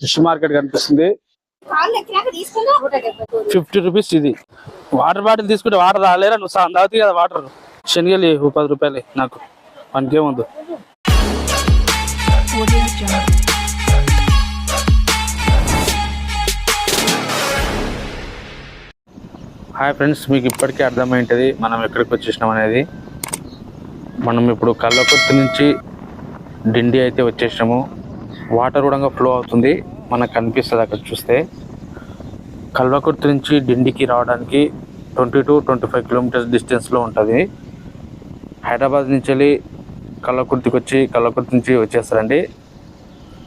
Fish market కనిపిస్తుంది. Fifty rupees ఇది. Water bottle తీసుకుంటే వాటర్ రాలేరా? నువ్వు తాగుతాయి కదా వాటర్. శనగలు పది రూపాయలు నాకు. మనకేముందు హాయ్ ఫ్రెండ్స్ మీకు ఇప్పటికే అర్థమైంటుంది మనం ఎక్కడికి వచ్చేసినాం అనేది. మనం ఇప్పుడు కల్లకొత్తి నుంచి డిండి అయితే వచ్చేసినాము. వాటర్ కూడా ఫ్లో అవుతుంది. మనకు కనిపిస్తుంది అక్కడ చూస్తే. కల్వకుర్తి నుంచి డిండికి రావడానికి twenty two twenty five kilometres డిస్టెన్స్లో ఉంటుంది. హైదరాబాద్ నుంచి వెళ్ళి కల్లకుర్తికి వచ్చి కల్లకుర్తి నుంచి వచ్చేస్తారండి.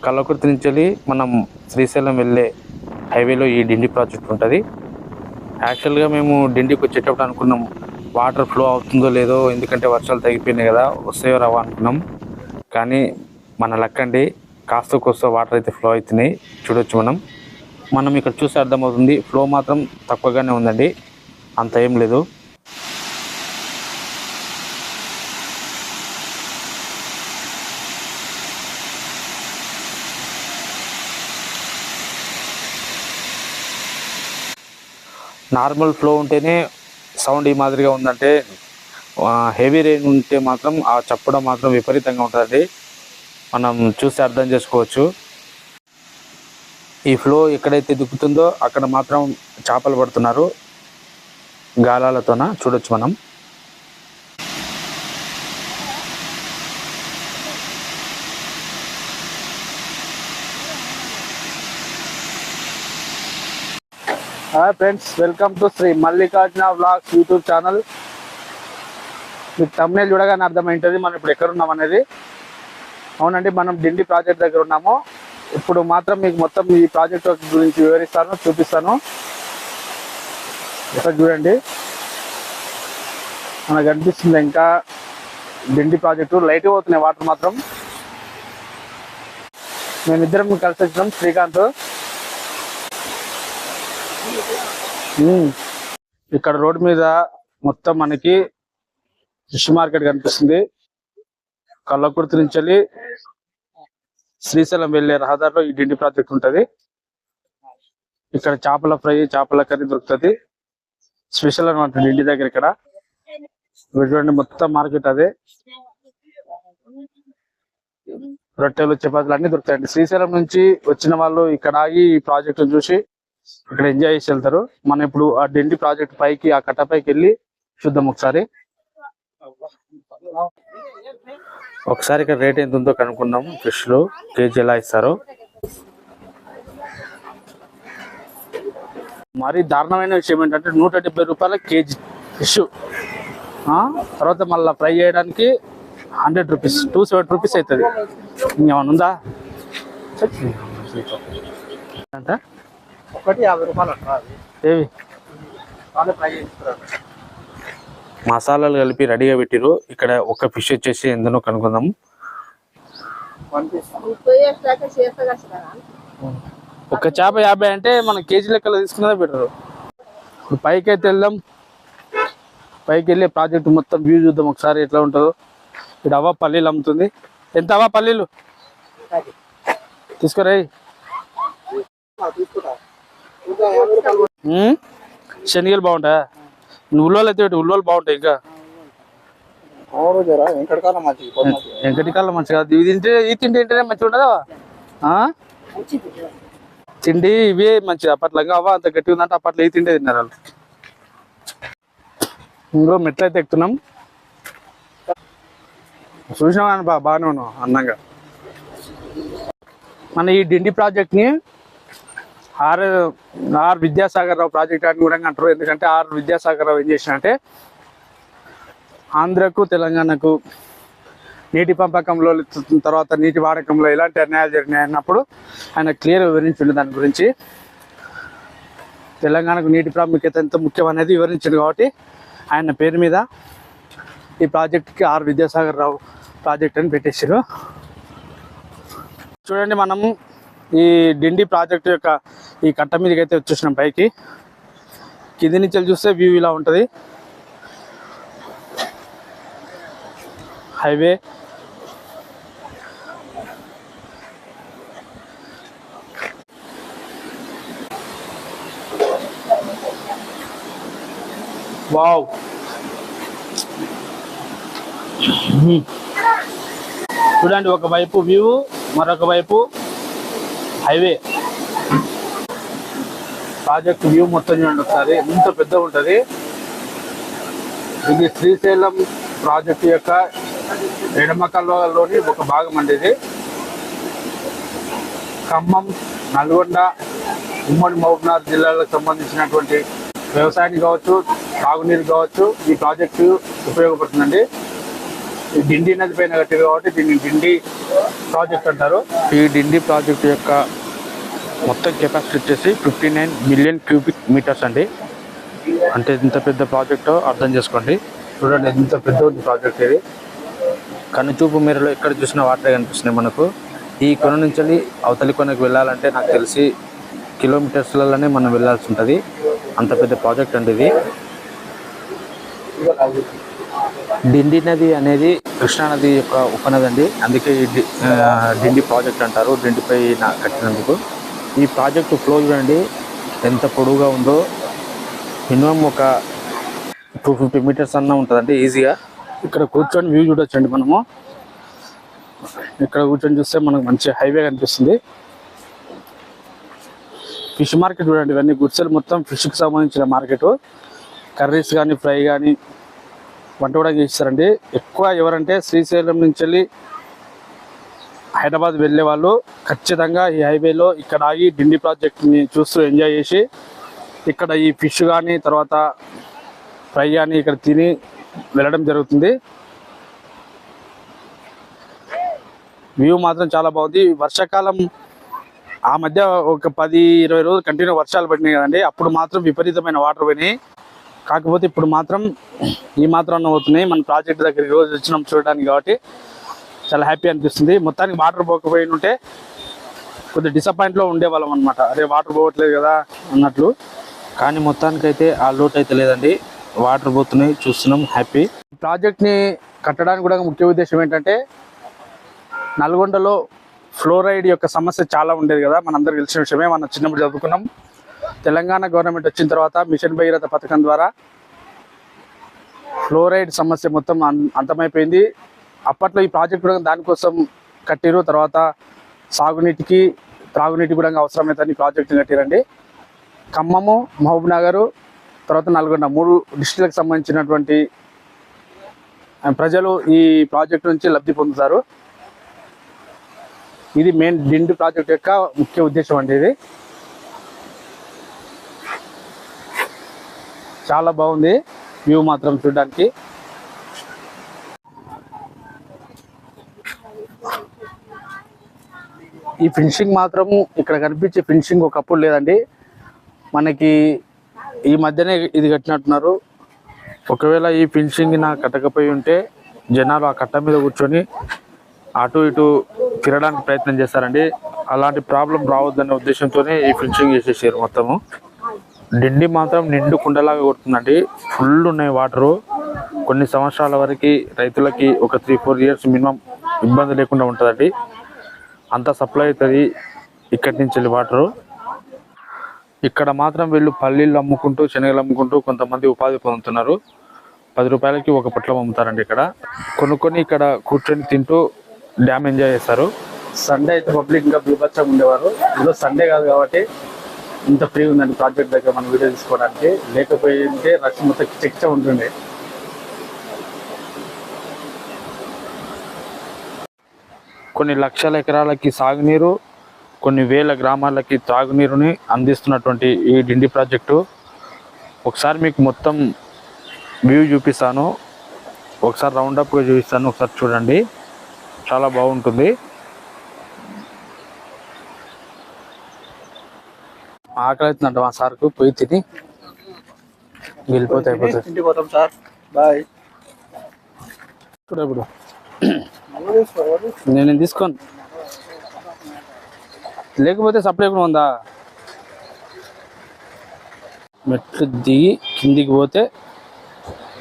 కల్లకుర్తి నుంచి వెళ్ళి మనం శ్రీశైలం వెళ్ళే హైవేలో ఈ డిండి ప్రాజెక్ట్ ఉంటుంది. యాక్చువల్గా మేము డిండికి వచ్చేటప్పుడు అనుకున్నాం వాటర్ ఫ్లో అవుతుందో లేదో ఎందుకంటే వర్షాలు తగ్గిపోయినాయి కదా వస్తాయో రావా అనుకున్నాం. కానీ మన లక్కండి కాస్త కోస్త వాటర్ అయితే ఫ్లో అవుతున్నాయి. చూడొచ్చు మనం. మనం ఇక్కడ చూస్తే అర్థమవుతుంది ఫ్లో మాత్రం తక్కువగానే ఉందండి. అంత ఏం లేదు. నార్మల్ ఫ్లో ఉంటేనే సౌండ్ ఈ మాదిరిగా ఉందంటే హెవీ రెయిన్ ఉంటే మాత్రం ఆ చప్పడం మాత్రం విపరీతంగా ఉంటుందండి. మనం చూసి అర్థం చేసుకోవచ్చు. ఈ ఫ్లో ఎక్కడైతే దిక్కుతుందో అక్కడ మాత్రం చేపలు పడుతున్నారు. గాలాలతోన చూడొచ్చు మనం. Hi friends welcome to Shri Mallikarjuna vlogs YouTube channel మీకు తమ్నేల్ చూడగానే అర్థమైంటుంది మనం ఇప్పుడు ఎక్కడున్నాం అనేది. అవునండి మనం డిండి ప్రాజెక్ట్ దగ్గర ఉన్నాము. ఇప్పుడు మాత్రం మీకు మొత్తం ఈ ప్రాజెక్ట్ గురించి వివరిస్తాను చూపిస్తాను. ఇక్కడ చూడండి. మనకు కనిపిస్తుంది ఇంకా డిండి ప్రాజెక్టు. లైట్ పోతున్నాయి వాటర్ మాత్రం. మేమిద్దరం కలిసి వచ్చినాం శ్రీకాంత్. ఇక్కడ రోడ్ మీద మొత్తం మనకి ఫిష్ మార్కెట్ కనిపిస్తుంది. కళ్ళకుర్తి నుంచి వెళ్ళి శ్రీశైలం వెళ్ళే రహదారిలో ఈ డిండి ప్రాజెక్ట్ ఉంటుంది. ఇక్కడ చేపల ఫ్రై చేపల కర్రీ దొరుకుతుంది. స్పెషల్ అనమాట డిండి దగ్గర ఇక్కడ. ఇక్కడ చూడండి మొత్తం మార్కెట్ అదే. రొట్టెలు చపాతీలు అన్ని దొరుకుతాయండి. శ్రీశైలం నుంచి వచ్చిన వాళ్ళు ఇక్కడ ఆగి ఈ ప్రాజెక్ట్ చూసి ఇక్కడ ఎంజాయ్ చేసి వెళ్తారు. మనం ఇప్పుడు ఆ డిండి ప్రాజెక్ట్ పైకి ఆ కట్ట పైకి వెళ్ళి చూద్దాం ఒకసారి. ఒకసారి ఇక్కడ రేట్ ఎంత ఉందో కనుక్కుందాం. ఫిష్లో కేజీ ఎలా ఇస్తారు. మరి దారుణమైన విషయం ఏంటంటే నూట డెబ్బై రూపాయల కేజీ ఫిష్ తర్వాత మళ్ళీ ఫ్రై చేయడానికి hundred rupees two seventy rupees అవుతుంది. ఇంకేమన్నా ఉందా? ఎంత ఒకటి యాభై రూపాయలు ఏవి? ఫ్రై మసాలాలు కలిపి రెడీగా పెట్టిరు ఇక్కడ ఒక ఫిష్ వచ్చేసి ఎందునో కనుక్కుందాం. వన్ పీస్ ముప్పై దాకా చేస్తా కదా ఒక చేప యాభై అంటే మన కేజీ లెక్కలో తీసుకున్నదే బెటర్. ఇప్పుడు పైకి అయితే వెళ్దాం. పైకి వెళ్ళి ప్రాజెక్ట్ మొత్తం వ్యూ చూద్దాం ఒకసారి ఎట్లా ఉంటుందో. ఇక్కడ అవ్వ పల్లీలు అమ్ముతుంది. ఎంత అవ్వ పల్లీలు? ఉమ్? శనగలు బాగుంటాయా? ఉల్లోలు అయితే ఉల్లోలు బాగుంటాయి ఇంకా. వెంకటకాలం కాలం మంచిగా ఇది తింటే ఈ తిండి తింటేనే మంచిగా ఉండదా? ఆ? తిండి ఇవే మంచిది అప్పట్లో అవ్వ అంత గట్టిగా ఉందంటే అప్పట్లో ఈ తిండే తిన్నారు వాళ్ళు. ఇంకో మెట్లు అయితే ఎక్కుతున్నాం. చూసినావా బా బాగానే ఉన్నావు అందంగా. మన ఈ డిండి ప్రాజెక్ట్ని R R Vidyasagar Rao project అని కూడా అంటారు. ఎందుకంటే ఆర్ విద్యాసాగర్ రావు ఏం చేసినంటే ఆంధ్రకు తెలంగాణకు నీటి పంపకంలో తర్వాత నీటి వాడకంలో ఎలాంటి అన్యాయాలు జరిగినాయి అన్నప్పుడు ఆయన క్లియర్ వివరించిండు దాని గురించి. తెలంగాణకు నీటి ప్రాముఖ్యత ఎంత ముఖ్యం అనేది వివరించింది కాబట్టి ఆయన పేరు మీద ఈ ప్రాజెక్ట్కి ఆర్ విద్యాసాగర్ రావు ప్రాజెక్ట్ అని పెట్టేసారు చూడండి మనం ఈ డిండి ప్రాజెక్ట్ యొక్క ఈ కట్ట మీదకి అయితే వచ్చేసినాం పైకి. కింది నుంచి చూస్తే వ్యూ ఇలా ఉంటుంది. హైవే వావ్ చూడండి ఒక వైపు వ్యూ మరొక వైపు హైవే. ప్రాజెక్ట్ వ్యూ మొత్తం చూడండి ఒకసారి. ఎంత పెద్దగా ఉంటుంది? ఇది శ్రీశైలం ప్రాజెక్ట్ యొక్క ఎడమకల్లోని ఒక భాగం అండి ఇది. ఖమ్మం నల్గొండ ఉమ్మడి మహబూబ్నగర్ జిల్లాలకు సంబంధించినటువంటి వ్యవసాయానికి కావచ్చు తాగునీరు కావచ్చు ఈ ప్రాజెక్టు ఉపయోగపడుతుందండి. డిండి నది పైన కట్టింది కాబట్టి దీన్ని డిండి ప్రాజెక్ట్ అంటారు. ఈ డిండి ప్రాజెక్ట్ యొక్క మొత్తం కెపాసిటీ వచ్చేసి fifty nine million cubic metres అండి. అంటే ఇంత పెద్ద ప్రాజెక్ట్ అర్థం చేసుకోండి. చూడండి ఎంత పెద్ద ప్రాజెక్ట్ ఇది. కనుచూపు మేరలో ఎక్కడ చూసినా వాటరే కనిపిస్తున్నాయి మనకు. ఈ కొన నుంచి అవతలి కొనకు వెళ్ళాలంటే నాకు తెలిసి కిలోమీటర్స్లలోనే మనం వెళ్ళాల్సి ఉంటుంది. అంత పెద్ద ప్రాజెక్ట్ అండి ఇది. డిండి నది అనేది కృష్ణా నది యొక్క ఉపనది అండి అందుకే ఈ డి- డిండి ప్రాజెక్ట్ అంటారు. డిండిపై నా కట్టినందుకు. ఈ ప్రాజెక్టు ఫ్లో చూడండి. ఎంత పొడవుగా ఉందో. మినిమం ఒక టూ ఫిఫ్టీ మీటర్స్ అన్న ఉంటుందండి ఈజీగా. ఇక్కడ కూర్చొని వ్యూ చూడొచ్చండి మనము. ఇక్కడ కూర్చొని చూస్తే మనకు మంచి హైవే కనిపిస్తుంది. ఫిష్ మార్కెట్ చూడండి. ఇవన్నీ గుడ్సెలు మొత్తం ఫిష్కి సంబంధించిన మార్కెట్. కర్రీస్ కానీ ఫ్రై కానీ వంట కూడా చేస్తారండి. ఎక్కువ ఎవరంటే శ్రీశైలం నుంచి వెళ్ళి హైదరాబాద్ వెళ్ళే వాళ్ళు ఖచ్చితంగా ఈ హైవేలో ఇక్కడ ఆగి డిండి ప్రాజెక్ట్ని చూస్తూ ఎంజాయ్ చేసి ఇక్కడ ఈ ఫిష్ కానీ తర్వాత ఫ్రై కానీ ఇక్కడ తిని వెళ్ళడం జరుగుతుంది. వ్యూ మాత్రం చాలా బాగుంది. వర్షాకాలం ఆ మధ్య ఒక పది ఇరవై రోజులు కంటిన్యూ వర్షాలు పడినాయి కదండి. అప్పుడు మాత్రం విపరీతమైన వాటర్ పోయినాయి. కాకపోతే ఇప్పుడు మాత్రం ఈ మాత్రం అవుతున్నాయి. మన ప్రాజెక్ట్ దగ్గరికి రోజు వచ్చినాం చూడడానికి కాబట్టి చాలా హ్యాపీ అనిపిస్తుంది. మొత్తానికి వాటర్ పోకపోయి ఉంటే కొద్దిగా డిసప్పాయింట్లో ఉండేవాళ్ళం అనమాట అరే వాటర్ పోవట్లేదు కదా అన్నట్లు. కానీ మొత్తానికైతే ఆ లోటు అయితే లేదండి. వాటర్ పోతున్నాయి చూస్తున్నాం హ్యాపీ ప్రాజెక్ట్ని కట్టడానికి కూడా ముఖ్య ఉద్దేశం ఏంటంటే నల్గొండలో ఫ్లోరైడ్ యొక్క సమస్య చాలా ఉండేది కదా. మనందరూ తెలిసిన విషయమే. మనం చిన్నప్పుడు చదువుకున్నాం. తెలంగాణ గవర్నమెంట్ వచ్చిన తర్వాత మిషన్ భగీరథ పథకం ద్వారా ఫ్లోరైడ్ సమస్య మొత్తం అం- అంతమైపోయింది అప్పట్లో ఈ ప్రాజెక్ట్ కూడా దానికోసం కట్టిరు తర్వాత సాగునీటికి త్రాగునీటి కూడా అవసరమైతే ఈ కట్టిరండి. ఖమ్మము మహబూబ్ నగరు తర్వాత నల్గొండ మూడు డిస్టిక్లకు సంబంధించినటువంటి ప్రజలు ఈ ప్రాజెక్ట్ నుంచి లబ్ధి పొందుతారు. ఇది మెయిన్ డిండు ప్రాజెక్ట్ యొక్క ముఖ్య ఉద్దేశం అండి ఇది. చాలా బాగుంది. వ్యూ మాత్రం చూడడానికి. ఈ ఫినిషింగ్ మాత్రం ఇక్కడ కనిపించే ఫినిషింగ్ ఒకప్పుడు లేదండి. మనకి ఈ మధ్యనే ఇది కట్టినట్టున్నారు. ఒకవేళ ఈ ఫినిషింగ్ నా కట్టకపోయి ఉంటే జనాలు ఆ కట్ట మీద కూర్చొని అటు ఇటు తిరగడానికి ప్రయత్నం చేస్తారండి. అలాంటి ప్రాబ్లం రావద్దనే ఉద్దేశంతోనే ఈ ఫినిషింగ్ చేసేసారు మొత్తము. నిండి మాత్రం నిండు కుండలాగా కొడుతుందండి. ఫుల్ ఉన్నాయి వాటరు. కొన్ని సంవత్సరాల వరకు రైతులకి ఒక త్రీ ఫోర్ ఇయర్స్ మినిమం ఇబ్బంది లేకుండా ఉంటుందండి. అంత సప్లై అవుతుంది ఇక్కడి నుంచి వెళ్ళి వాటరు. ఇక్కడ మాత్రం వీళ్ళు పల్లీలు అమ్ముకుంటూ శనగలు అమ్ముకుంటూ కొంతమంది ఉపాధి పొందుతున్నారు. పది రూపాయలకి ఒక పొట్లం అమ్ముతారండి ఇక్కడ. కొనుక్కొని ఇక్కడ కూర్చొని తింటూ డ్యామ్ ఎంజాయ్ చేస్తారు. సండే అయితే పబ్లిక్ ఇంకా బీభత్సంగా ఉండేవారు. ఈరోజు సండే కాదు కాబట్టి ఇంత ఫ్రీ ఉందండి ప్రాజెక్ట్ దగ్గర మనం వీడియో తీసుకోవడానికి. లేకపోయింటే రష్ మొత్తం చిక్చ ఉంటుండే. కొన్ని లక్షల ఎకరాలకి సాగునీరు కొన్ని వేల గ్రామాలకి తాగునీరుని అందిస్తున్నటువంటి ఈ డిండి ప్రాజెక్టు. ఒకసారి మీకు మొత్తం వ్యూ చూపిస్తాను. ఒకసారి రౌండప్గా చూపిస్తాను. ఒకసారి చూడండి. చాలా బాగుంటుంది. ఆకలి అవుతుందంట మా సార్కు పోయి తిని వెళ్ళిపోతే అయిపోతుంది. ఇంటికి పోతాం సార్. బాయ్. ఇప్పుడు ఇప్పుడు నేను తీసుకోను. లేకపోతే సప్లై కూడా ఉందా? మెట్లు దిగి కిందికి పోతే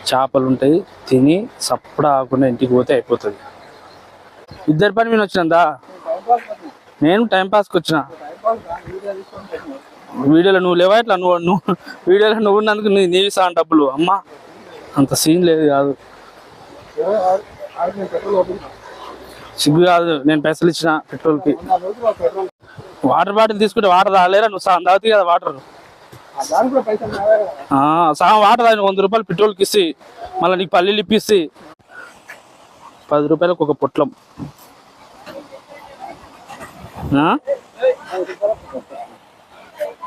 చేపలు ఉంటాయి తిని సప్పుడు ఆకుండా ఇంటికి పోతే అయిపోతుంది. ఇద్దరి పని మీద వచ్చినందా? నేను టైం పాస్కి వచ్చిన. వీడియోలో నువ్వు లేవా? ఇట్లా నువ్వు నువ్వు వీడియోలో నువ్వు ఉన్నందుకు నీ నీవి సా డబ్బులు. అమ్మా అంత సీన్ లేదు కాదు. సిగ్గు కాదు నేను పైసలు ఇచ్చిన పెట్రోల్కి. వాటర్ బాటిల్ తీసుకుంటే వాటర్ రాలేరా నువ్వు సగం తాగుతుంది కదా వాటర్. సగం వాటర్ తాగి వంద రూపాయలు పెట్రోల్కి ఇచ్చి మళ్ళీ నీకు పల్లీలు ఇప్పిస్తే పది రూపాయలకు ఒక పొట్లం.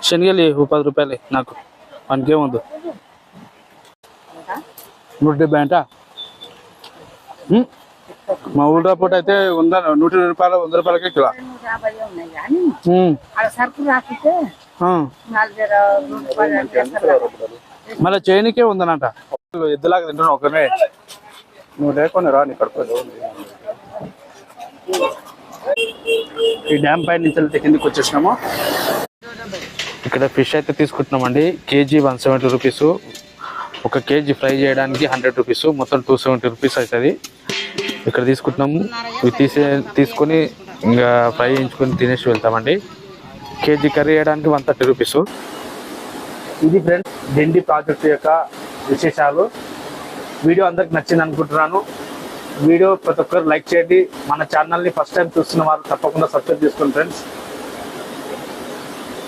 శనగలు పది రూపాయలు నాకు. మనకేమొద్దు నూట డెబ్బై అంట? మా ఊళ్ళో పూట అయితే ఉందా నూట ఇరవై రూపాయలు వంద రూపాయలకే కిలో. మళ్ళీ చేయనికే ఉందనంట ఎద్దులాగా తింటున్నా ఒకనే నువ్వు లేకుండా రా నీ ఈ డ్యామ్ పై నుంచి వెళ్తే కిందకి వచ్చేసినాము. ఇక్కడ ఫిష్ అయితే తీసుకుంటున్నామండి. KG one seventy rupees. ఒక కేజీ ఫ్రై చేయడానికి హండ్రెడ్ రూపీస్. మొత్తం టూ సెవెంటీ రూపీస్ అవుతుంది. ఇక్కడ తీసుకుంటున్నాము. ఇవి తీసే తీసుకొని ఇంకా ఫ్రై చేయించుకొని తినేసి వెళ్తామండి. కేజీ కర్రీ చేయడానికి వన్ థర్టీ రూపీస్. ఇది ఫ్రెండ్స్ డిండి ప్రాజెక్ట్ యొక్క విశేషాలు. వీడియో అందరికి నచ్చింది అనుకుంటున్నాను. వీడియో ప్రతి ఒక్కరు లైక్ చేయండి. మన ఛానల్ని ఫస్ట్ టైం చూస్తున్న వారు తప్పకుండా సబ్స్క్రైబ్ చేసుకోండి friends.